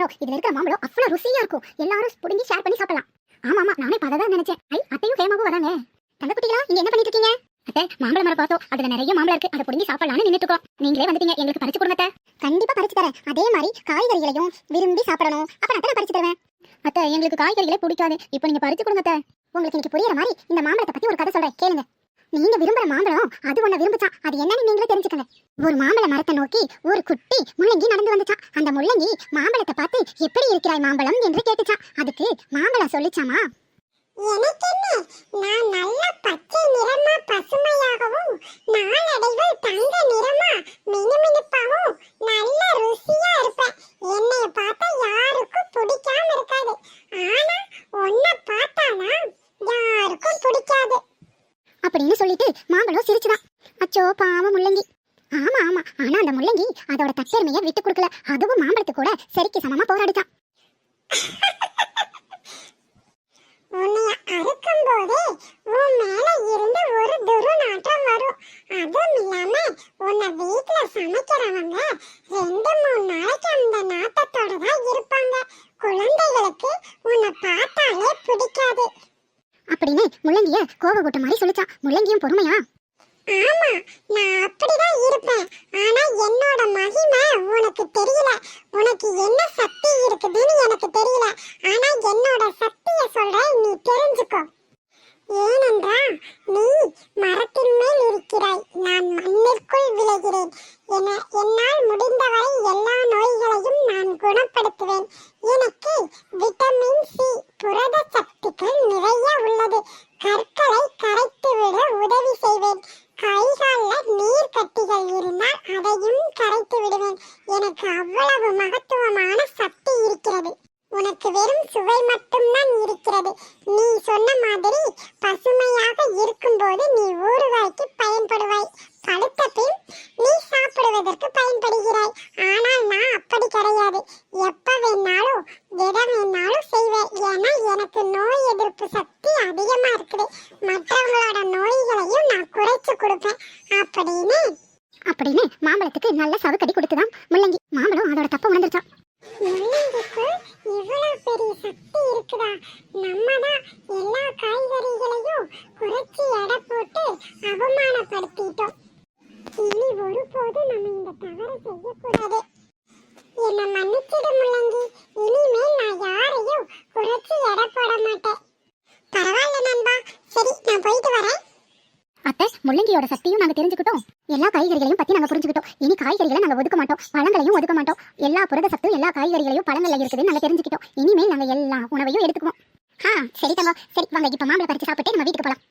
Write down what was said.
மரம் இதுல இருக்கிற மாம்பழம் அவ்வளவு ருசியா இருக்கும். எல்லாரும் புடுங்கி ஷேர் பண்ணி சாப்பிடலாம். ஆமா ஆமா. நானே இப்ப தான் நினைச்சேன். ஐ அத்தையும் ஹேமாவும் வராங்க. தங்கக்குட்டிகளா இங்க என்ன பண்ணிட்டு இருக்கீங்க? அத்தை மாம்பழ மரம் பார்த்தோம். அதுல நிறைய மாம்பழம் இருக்கு. அதை புடுங்கி சாப்பிடலாம்னு நின்னுட்டு இருக்கோம். நீங்களே வந்துட்டீங்க. எங்களுக்கு பறிச்சு கொடுங்க கண்டிப்பா பறிச்சு தரேன். அதே மாதிரி காய்கறிகளையும் விரும்பி சாப்பிடணும். அப்ப நான் பறிச்சு தருவேன். அத்தை எங்களுக்கு காய்கறிகளே பிடிக்காது. இப்போ நீங்க பறிச்சு கொடுங்க உங்களுக்கு இன்னைக்கு புரியுற மாதிரி இந்த மாம்பழத்தை பத்தி ஒரு கதை சொல்றேன். கேளுங்க. நீங்க விரும்புற மாம்பழம் அது ஒண்ணு விரும்புச்சா? அது என்னன்னு நீங்களே தெரிஞ்சுக்கங்க. ஒரு மாம்பழ மரத்தை நோக்கி ஒரு குட்டி முள்ளங்கி நடந்து வந்துச்சான் அந்த முள்ளங்கி மாம்பழத்தை பார்த்து எப்படி இருக்கிறாய் மாம்பழம் என்று கேட்டுச்சான் அதுக்கு மாம்பழம் சொல்லிச்சாமா? எனக்கு என்ன நான் நல்ல பச்சை நிறமா பசுமையாகவும் நாளடைவில் தங்க நிறமா மினுமினுப்பாகவும் நல்ல ருசியா இருப்பேன் என்னைய பார்த்தா யாருக்கும் பிடிக்காம இருக்காது ஆனா உன்னை பார்த்தாதான் யாருக்கும் பிடிக்காது அப்படின்னு சொல்லிட்டு மாம்பழம் சிரிச்சுதான். அச்சோ பாவம் முள்ளங்கி. ஆமா ஆமா. ஆனா அந்த முள்ளங்கி அதோட தற்பெருமையை விட்டு கொடுக்கல. அதுவும் மாம்பழத்து கூட சரிக்கு சமமா போராடிச்சான் உன்னைய அறுக்கும் போதே உன் மேல இருந்து ஒரு துர்நாற்றம் வரும். அதுவும் இல்லாம உன்னை வீட்ல சமைக்கிறவங்க ரெண்டு மூணு நாளைக்கு அந்த நாட்டத்தோட தான் இருப்பாங்க. குழந்தைகளுக்கு உன்னை பார்த்தாலே பிடிக்காது முள்ளங்கிய முள்ளங்கிய கோவப்பட்ட மாதிரி சொல்லிச்சான் முள்ளங்கியும் பொறுமையா? ஆமா நான் அப்படிதான் இருப்பேன். ஆனா என்னோட மகிமை உனக்கு தெரியல. உனக்கு என்ன சக்தி இருக்குதுன்னு எனக்கு தெரியல. ஆனா என்னோட சக்திய சொல்றேன் நீ தெரிஞ்சுக்கோ. ஏனென்றால் நீ மரத்தின் மேல் இருக்கிறாய். நான் மண்ணிற்குள் விளைகிறேன். என என்னால் முடிந்தவரை எல்லா நோய்களையும் நான் குணப்படுத்துவேன் எதை வேணாலும் செய்வேன். ஏன்னா எனக்கு நோய் எதிர்ப்பு சக்தி அதிகமா இருக்குது. மற்றவங்களோட நோய்களையும் நான் குறைச்சு கொடுப்பேன். அப்படின்னு அப்படின்னு மாம்பழத்துக்கு நல்ல சவுக்கடி கொடுத்துதான் முள்ளங்கி. மாம்பழம் அதோட தப்ப உணர்ந்துருச்சான் முள்ளங்கிக்குள் இவ்வளவு பெரிய சக்தி இருக்குதா? நம்ம தான் எல்லா காய்கறிகளையும் குறைச்சி எடை போட்டு அவமானப்படுத்திட்டோம். இனி ஒருபோதும் நம்ம இந்த தவறை செய்யக்கூடாது. என்னை மன்னிச்சிடு முள்ளங்கி இனிமேல் நான் யாரையும் குறைச்சி எடை போட மாட்டேன் பரவாயில்ல நண்பா சரி நான் போயிட்டு வரேன். அத்தை முள்ளங்கியோட சக்தியும் நாங்க தெரிஞ்சுக்கிட்டோம். எல்லா காய்கறிகளையும் பத்தி நாங்க புரிஞ்சுக்கிட்டோம். இனி காய்கறிகளை நாங்க ஒதுக்க மாட்டோம். பழங்களையும் ஒதுக்க மாட்டோம். எல்லா புரத சத்தும் எல்லா காய்கறிகளையும் பழங்கள்ல இருக்குதுன்னு நாங்க தெரிஞ்சுக்கிட்டோம். இனிமேல் நாங்க எல்லா உணவையும் எடுத்துக்குவோம். ஆ சரி தங்கம் சரி வாங்க இப்ப மாம்பழம் பறிச்சு சாப்பிட்டு நம்ம வீட்டுக்கு போலாம்.